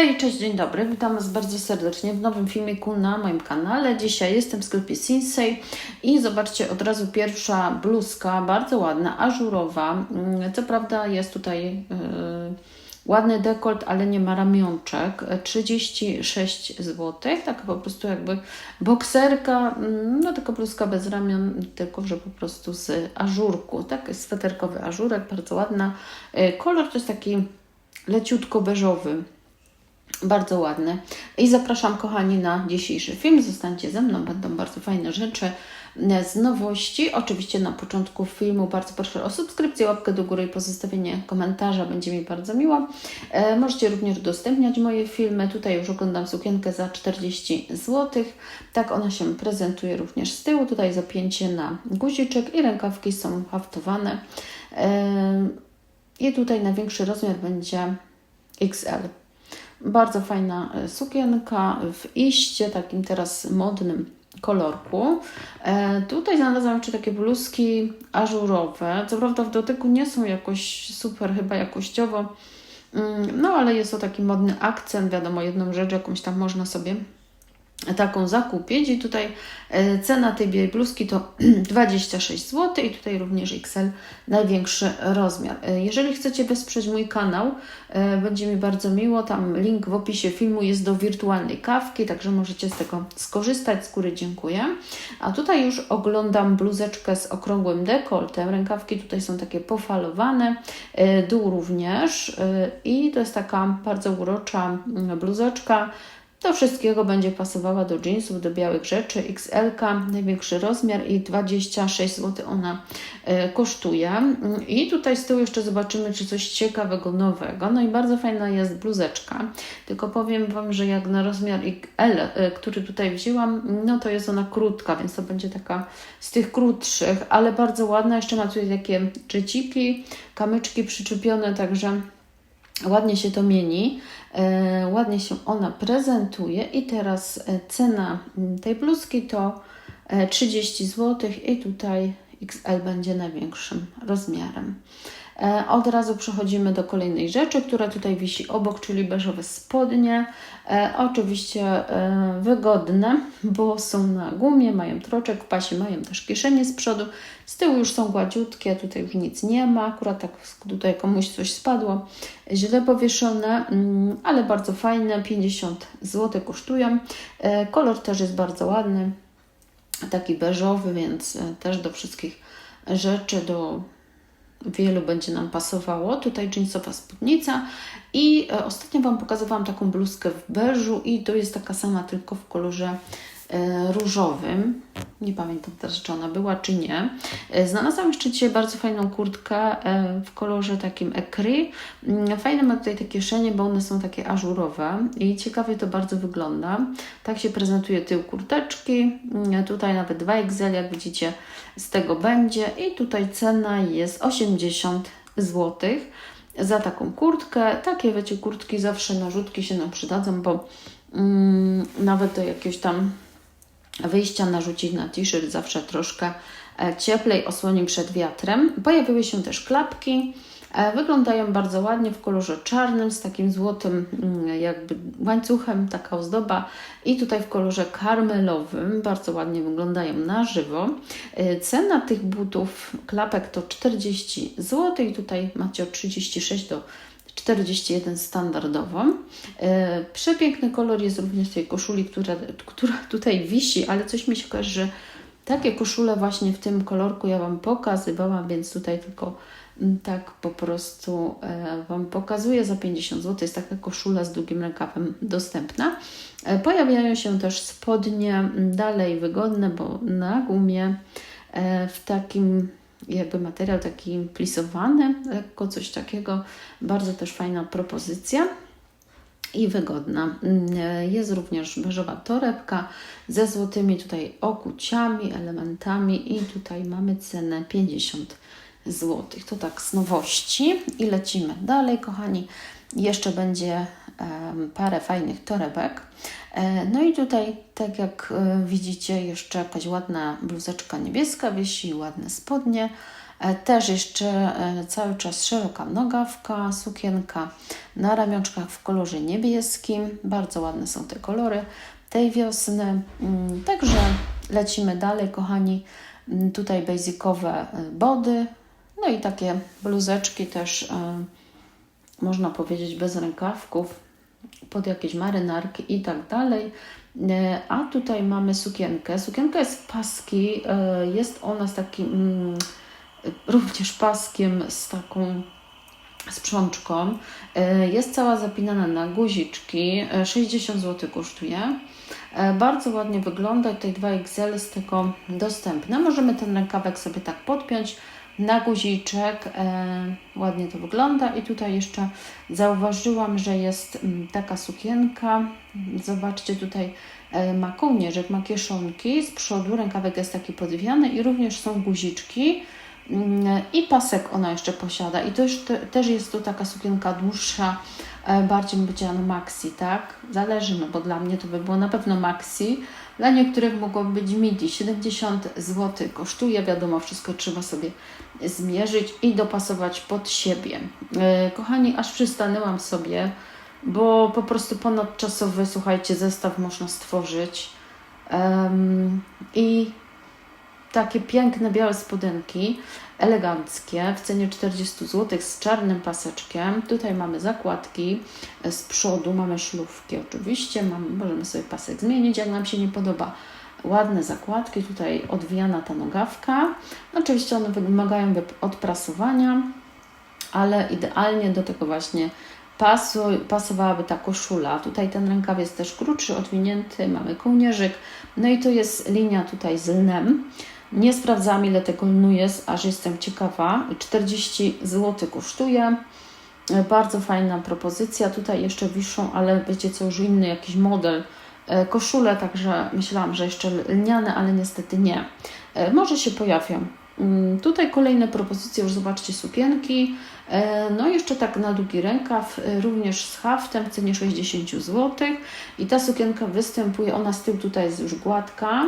Hej, cześć, dzień dobry. Witam Was bardzo serdecznie w nowym filmiku na moim kanale. Dzisiaj jestem w sklepie Sinsei i zobaczcie od razu pierwsza bluzka, bardzo ładna, ażurowa. Mm, Co prawda jest tutaj yy, ładny dekolt, ale nie ma ramionczek. 36 zł, taka po prostu jakby bokserka, mm, no tylko bluzka bez ramion, tylko że po prostu z ażurku. Tak, sweterkowy ażurek, bardzo ładna. Yy, Kolor to jest taki leciutko beżowy. Bardzo ładny. I zapraszam, kochani, na dzisiejszy film. Zostańcie ze mną, będą bardzo fajne rzeczy z nowości. Oczywiście na początku filmu bardzo proszę o subskrypcję, łapkę do góry i pozostawienie komentarza, będzie mi bardzo miło. E, możecie również udostępniać moje filmy. Tutaj już oglądam sukienkę za 40 zł. Tak ona się prezentuje również z tyłu. Tutaj zapięcie na guziczek i rękawki są haftowane. E, I tutaj największy rozmiar będzie XL. Bardzo fajna e, sukienka w iście, takim teraz modnym kolorku. E, tutaj znalazłam jeszcze takie bluzki ażurowe. Co prawda w dotyku nie są jakoś super chyba jakościowo, mm, no ale jest to taki modny akcent. Wiadomo, jedną rzecz jakąś tam można sobie taką zakupić. I tutaj e, cena tej białej bluzki to 26 zł i tutaj również XL największy rozmiar. E, Jeżeli chcecie wesprzeć mój kanał, e, będzie mi bardzo miło, tam link w opisie filmu jest do wirtualnej kawki, także możecie z tego skorzystać, z góry dziękuję. A tutaj już oglądam bluzeczkę z okrągłym dekoltem, rękawki tutaj są takie pofalowane, dół również. I to jest taka bardzo urocza mm, bluzeczka, do wszystkiego będzie pasowała do jeansów, do białych rzeczy. XL, największy rozmiar i 26 zł ona e, kosztuje. I tutaj z tyłu jeszcze zobaczymy, czy coś ciekawego, nowego. No i bardzo fajna jest bluzeczka. Tylko powiem Wam, że jak na rozmiar XL, e, który tutaj wzięłam, no to jest ona krótka, więc to będzie taka z tych krótszych, ale bardzo ładna. Jeszcze ma tutaj takie czyciki, kamyczki przyczepione, także ładnie się to mieni. E, ładnie się ona prezentuje i teraz e, cena tej bluzki to e, 30 zł i tutaj XL będzie największym rozmiarem. E, Od razu przechodzimy do kolejnej rzeczy, która tutaj wisi obok, czyli beżowe spodnie. E, oczywiście e, wygodne, bo są na gumie, mają troczek w pasie, mają też kieszenie z przodu. Z tyłu już są gładziutkie, tutaj już nic nie ma. Akurat tak tutaj komuś coś spadło, źle powieszone, mm, ale bardzo fajne, 50 zł kosztują. Kolor też jest bardzo ładny, taki beżowy, więc też do wszystkich rzeczy, do wielu będzie nam pasowało. Tutaj jeansowa spódnica i e, ostatnio Wam pokazywałam taką bluzkę w beżu i to jest taka sama, tylko w kolorze różowym. Nie pamiętam teraz, czy ona była, czy nie. E, Znalazłam jeszcze dzisiaj bardzo fajną kurtkę e, w kolorze takim ecru. Mm, Fajne ma tutaj te kieszenie, bo one są takie ażurowe i ciekawie to bardzo wygląda. Tak się prezentuje tył kurteczki. Mm, Tutaj nawet 2XL, jak widzicie, z tego będzie. I tutaj cena jest 80 zł za taką kurtkę. Takie, wiecie, kurtki zawsze narzutki się nam przydadzą, bo mm, nawet do jakiegoś tam wyjścia narzucić na t-shirt zawsze troszkę e, cieplej, osłoni przed wiatrem. Pojawiły się też klapki. E, Wyglądają bardzo ładnie w kolorze czarnym z takim złotym mm, jakby łańcuchem, taka ozdoba i tutaj w kolorze karmelowym. Bardzo ładnie wyglądają na żywo. E, Cena tych butów, klapek to 40 zł tutaj macie od 36 do 41 standardowo. E, Przepiękny kolor jest również tej koszuli, która, która tutaj wisi, ale coś mi się kojarzy, że takie koszule właśnie w tym kolorku ja Wam pokazywałam, więc tutaj tylko mm, tak po prostu e, Wam pokazuję za 50 zł. Jest taka koszula z długim rękawem dostępna. E, Pojawiają się też spodnie mm, dalej wygodne, bo na gumie w takim jakby materiał taki plisowany, lekko coś takiego. Bardzo też fajna propozycja i wygodna. Mm, Jest również beżowa torebka ze złotymi tutaj okuciami, elementami i tutaj mamy cenę 50 zł. To tak z nowości i lecimy dalej, kochani. Jeszcze będzie parę fajnych torebek. E, No i tutaj, tak jak e, widzicie, jeszcze jakaś ładna bluzeczka niebieska wisi, ładne spodnie. E, Też jeszcze cały czas szeroka nogawka, sukienka na ramionczkach w kolorze niebieskim. Bardzo ładne są te kolory tej wiosny. Mm, Także lecimy dalej, kochani. Mm, Tutaj basicowe body, no i takie bluzeczki też, można powiedzieć, bez rękawków, pod jakieś marynarki i tak dalej. E, A tutaj mamy sukienkę. Sukienka jest paski, e, jest ona z takim mm, również paskiem z taką sprzączką. E, Jest cała zapinana na guziczki. E, 60 zł kosztuje. Bardzo ładnie wygląda. Tutaj 2XL z tego dostępne. Możemy ten rękawek sobie tak podpiąć na guziczek. E, Ładnie to wygląda. I tutaj jeszcze zauważyłam, że jest mm, taka sukienka. Zobaczcie, tutaj e, ma kołnierzyk, ma kieszonki. Z przodu rękawek jest taki podwiany i również są guziczki. Mm, I pasek ona jeszcze posiada. I to już te, też jest to taka sukienka dłuższa, e, bardziej bym powiedziała no maxi, tak? Zależy, no bo dla mnie to by było na pewno maxi. Dla niektórych mogłoby być midi. 70 zł kosztuje. Wiadomo, wszystko trzeba sobie zmierzyć i dopasować pod siebie. E, Kochani, aż przystanęłam sobie, bo po prostu ponadczasowy, słuchajcie, zestaw można stworzyć. Em, I takie piękne białe spodenki, eleganckie, w cenie 40 zł z czarnym paseczkiem. Tutaj mamy zakładki, z przodu mamy szlówki oczywiście, mamy, możemy sobie pasek zmienić, jak nam się nie podoba. Ładne zakładki, tutaj odwijana ta nogawka. Oczywiście one wymagają odprasowania, ale idealnie do tego właśnie pasu, pasowałaby ta koszula. Tutaj ten rękaw jest też krótszy, odwinięty, mamy kołnierzyk. No i to jest linia tutaj z lnem. Nie sprawdzałam ile tego lnu jest, aż jestem ciekawa. 40 zł kosztuje. Bardzo fajna propozycja. Tutaj jeszcze wiszą, ale wiecie co, już inny jakiś model e, koszule, także myślałam, że jeszcze lniane, ale niestety nie. E, Może się pojawią. Mm, Tutaj kolejne propozycje, już zobaczcie, sukienki. E, No jeszcze tak na długi rękaw, również z haftem w cenie 60 zł. I ta sukienka występuje, ona z tyłu tutaj jest już gładka.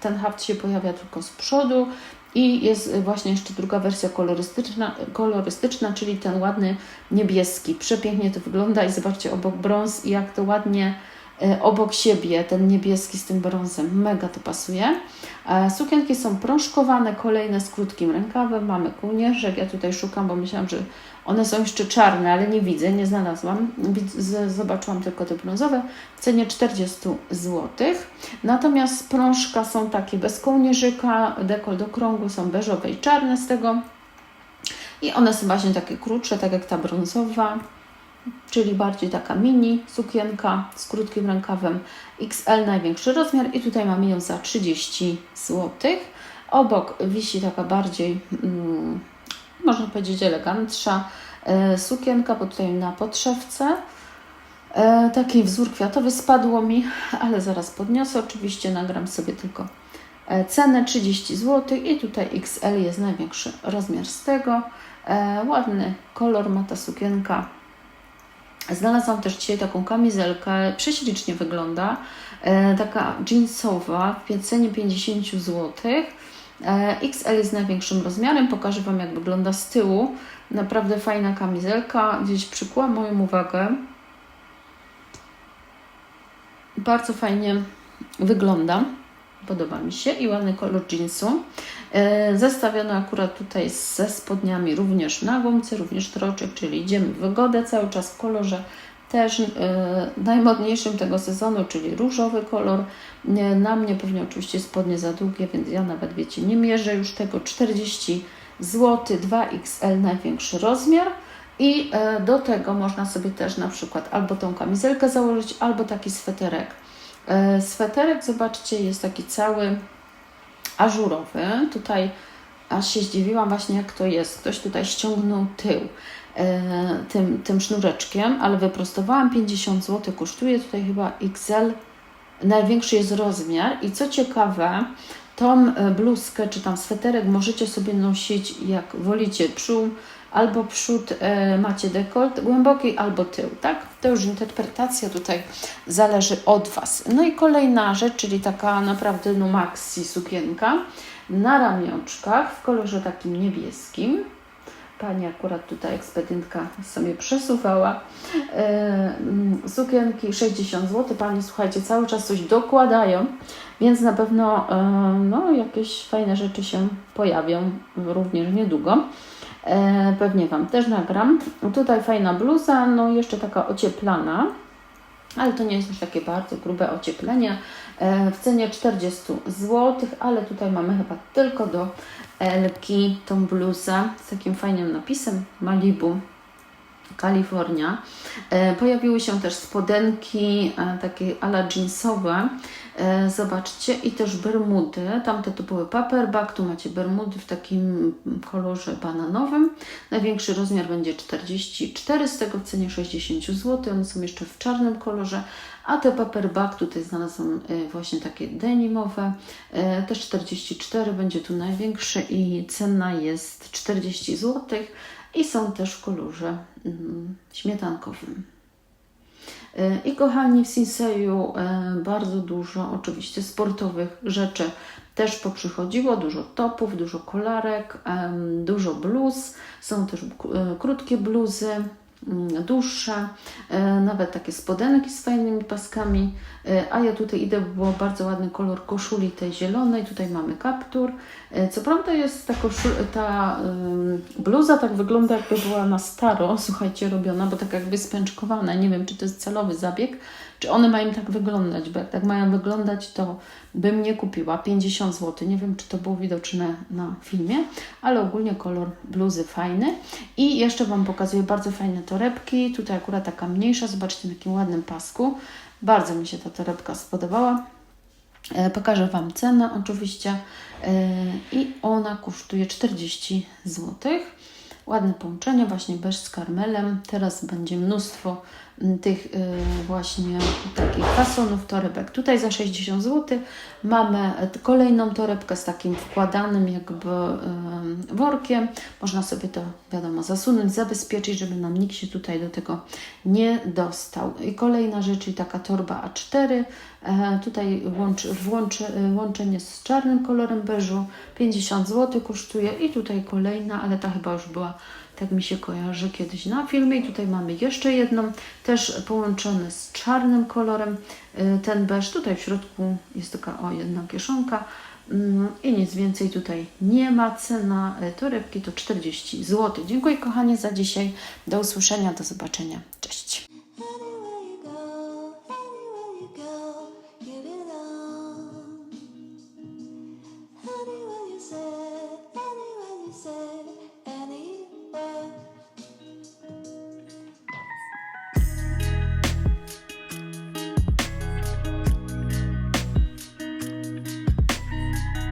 Ten haft się pojawia tylko z przodu. I jest właśnie jeszcze druga wersja kolorystyczna, kolorystyczna, czyli ten ładny niebieski. Przepięknie to wygląda i zobaczcie obok brąz i jak to ładnie e, obok siebie ten niebieski z tym brązem. Mega to pasuje. E, Sukienki są prążkowane, kolejne z krótkim rękawem. Mamy kołnierzyk. Ja tutaj szukam, bo myślałam, że one są jeszcze czarne, ale nie widzę, nie znalazłam. Zobaczyłam tylko te brązowe w cenie 40 zł. Natomiast prążka są takie bez kołnierzyka, dekol do krągu są beżowe i czarne z tego. I one są właśnie takie krótsze, tak jak ta brązowa, czyli bardziej taka mini sukienka z krótkim rękawem XL, największy rozmiar i tutaj mamy ją za 30 zł. Obok wisi taka bardziej, mm, można powiedzieć, elegantsza e, sukienka, bo tutaj na podszewce. E, taki wzór kwiatowy spadło mi, ale zaraz podniosę. Oczywiście nagram sobie tylko e, cenę 30 zł i tutaj XL jest największy rozmiar z tego. Ładny kolor ma ta sukienka. Znalazłam też dzisiaj taką kamizelkę, prześlicznie wygląda, taka jeansowa w cenie 50 zł. E, XL jest największym rozmiarem, pokażę Wam jak wygląda z tyłu. Naprawdę fajna kamizelka, gdzieś przykuła moją uwagę. Bardzo fajnie wygląda, podoba mi się i ładny kolor jeansu. E, Zestawiono akurat tutaj ze spodniami również na gumce, również troczek, czyli idziemy w wygodę cały czas w kolorze też e, najmodniejszym tego sezonu, czyli różowy kolor. Na mnie pewnie oczywiście spodnie za długie, więc ja nawet wiecie, nie mierzę już tego 40 zł, 2XL największy rozmiar. I e, do tego można sobie też na przykład albo tą kamizelkę założyć, albo taki sweterek. E, Sweterek, zobaczcie, jest taki cały ażurowy. Tutaj aż się zdziwiłam właśnie jak to jest. Ktoś tutaj ściągnął tył e, tym, tym sznureczkiem, ale wyprostowałam 50 zł, kosztuje tutaj chyba XL, największy jest rozmiar. I co ciekawe, tą e, bluzkę czy tam sweterek możecie sobie nosić jak wolicie, przód albo przód e, macie dekolt głęboki, albo tył, tak? To już interpretacja tutaj zależy od Was. No i kolejna rzecz, czyli taka naprawdę no maxi sukienka. na ramionczkach w kolorze takim niebieskim. Pani akurat tutaj ekspedientka sobie przesuwała. E, mm, sukienki 60 zł. Pani, słuchajcie, cały czas coś dokładają, więc na pewno e, no, jakieś fajne rzeczy się pojawią również niedługo. E, pewnie Wam też nagram. Tutaj fajna bluza, no jeszcze taka ocieplana, ale to nie jest już takie bardzo grube ocieplenie. E, w cenie 40 zł, ale tutaj mamy chyba tylko do Elki tą bluzę z takim fajnym napisem Malibu. Kalifornia. E, Pojawiły się też spodenki takie ala jeansowe. E, Zobaczcie, i też bermudy. Tamte to były paperback, tu macie bermudy w takim kolorze bananowym. Największy rozmiar będzie 44, z tego w cenie 60 zł. One są jeszcze w czarnym kolorze, a te paperback tutaj znalazłam e, właśnie takie denimowe. E, Też 44 będzie tu największy i cena jest 40 zł i są też w kolorze mm, śmietankowym. I kochani, w Sinseju e, bardzo dużo oczywiście sportowych rzeczy też poprzychodziło, dużo topów, dużo kolarek, dużo bluz, są też e, krótkie bluzy, mm, dłuższe, e, nawet takie spodenki z fajnymi paskami, e, a ja tutaj idę, bo bardzo ładny kolor koszuli tej zielonej, tutaj mamy kaptur. E, Co prawda jest ta, koszul, ta bluza tak wygląda jakby była na staro, słuchajcie, robiona, bo tak jakby spęczkowana. Nie wiem, czy to jest celowy zabieg, czy one mają tak wyglądać, bo jak tak mają wyglądać, to bym nie kupiła. 50 zł. Nie wiem, czy to było widoczne na filmie, ale ogólnie kolor bluzy fajny. I jeszcze Wam pokazuję bardzo fajne torebki. Tutaj akurat taka mniejsza, zobaczcie na jakim ładnym pasku. Bardzo mi się ta torebka spodobała. E, Pokażę Wam cenę oczywiście E, i ona kosztuje 40 zł. Ładne połączenie, właśnie beż z karmelem. Teraz będzie mnóstwo tych e, właśnie takich fasonów torebek. Tutaj za 60 zł mamy kolejną torebkę z takim wkładanym jakby e, workiem. Można sobie to wiadomo zasunąć, zabezpieczyć, żeby nam nikt się tutaj do tego nie dostał. I kolejna rzecz, czyli taka torba A4. E, tutaj łącz, włączy, łączenie z czarnym kolorem beżu 50 zł kosztuje i tutaj kolejna, ale ta chyba już była, tak mi się kojarzy kiedyś na filmie. I tutaj mamy jeszcze jedną, też połączone z czarnym kolorem. E, Ten beż, tutaj w środku jest taka o jedna kieszonka. Mm, I nic więcej tutaj nie ma. Cena e, torebki to 40 zł. Dziękuję kochanie za dzisiaj. Do usłyszenia, do zobaczenia. Cześć.